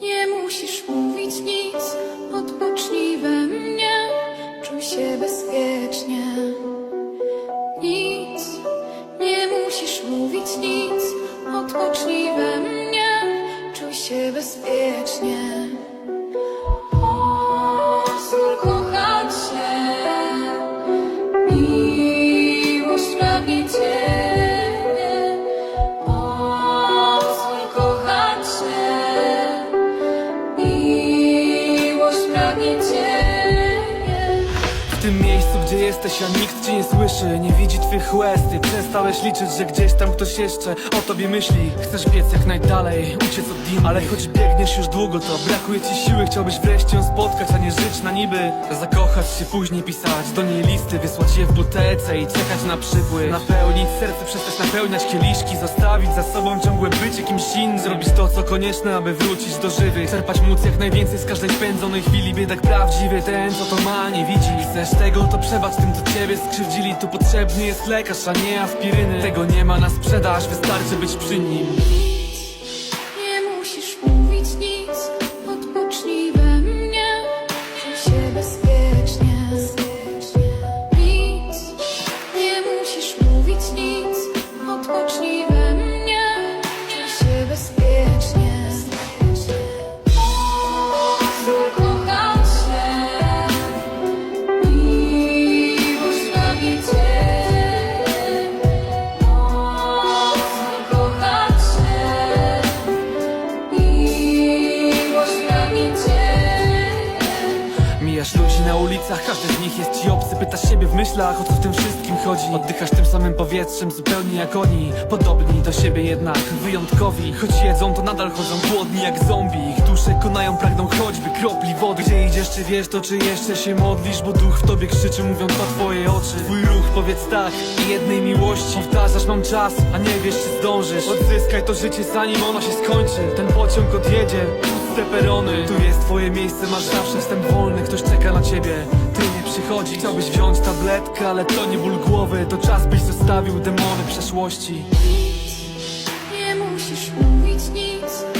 Nie musisz mówić nic, odpocznij we mnie, czuj się bezpiecznie. Nic, nie musisz mówić nic, odpocznij we mnie, czuj się bezpiecznie. Pozwól kochać się, miłość tym miejscu, gdzie jesteś, a nikt cię nie słyszy Nie widzi twych łez, ty przestałeś liczyć, że gdzieś tam ktoś jeszcze o tobie myśli. Chcesz biec jak najdalej, uciec od dim Ale choć biegniesz już długo, to brakuje ci siły. Chciałbyś wreszcie ją spotkać, a nie żyć na niby. Zakochać się, później pisać do niej listy Wysłać je w butelce i czekać na przypływ. Napełnić serce, przestać napełniać kieliszki Zostawić za sobą ciągłe bycie kimś innym. Zrobić to, co konieczne, aby wrócić do żywych. Czerpać móc jak najwięcej z każdej spędzonej chwili Biedak prawdziwy, ten, co to ma, nie widzi. Chcesz tego, to przebacz tym, co ciebie skrzywdzili. Tu potrzebny jest lekarz, a nie aspiryny. Tego nie ma na sprzedaż, wystarczy być przy nim ulicach, każdy z nich jest ci obcy. Pytasz siebie w myślach, o co w tym wszystkim chodzi. Oddychasz tym samym powietrzem, zupełnie jak oni. Podobni do siebie jednak, wyjątkowi. Choć jedzą, to nadal chodzą głodni jak zombie. Ich dusze konają, pragną choćby kropli wody. Gdzie idziesz, czy wiesz to, czy jeszcze się modlisz? Bo duch w tobie krzyczy, mówiąc to twoje oczy. Twój ruch, powiedz tak jednej miłości. Powtarzasz, mam czas, a nie wiesz, czy zdążysz. Odzyskaj to życie, zanim ono się skończy. Ten pociąg odjedzie, puste perony. Tu jest twoje miejsce, masz zawsze wstęp wolny. Ktoś czeka na ciebie, trynie przychodzi. Chciałbyś wziąć tabletkę, ale to nie ból głowy. To czas byś zostawił demony przeszłości. Nic, nie musisz mówić nic.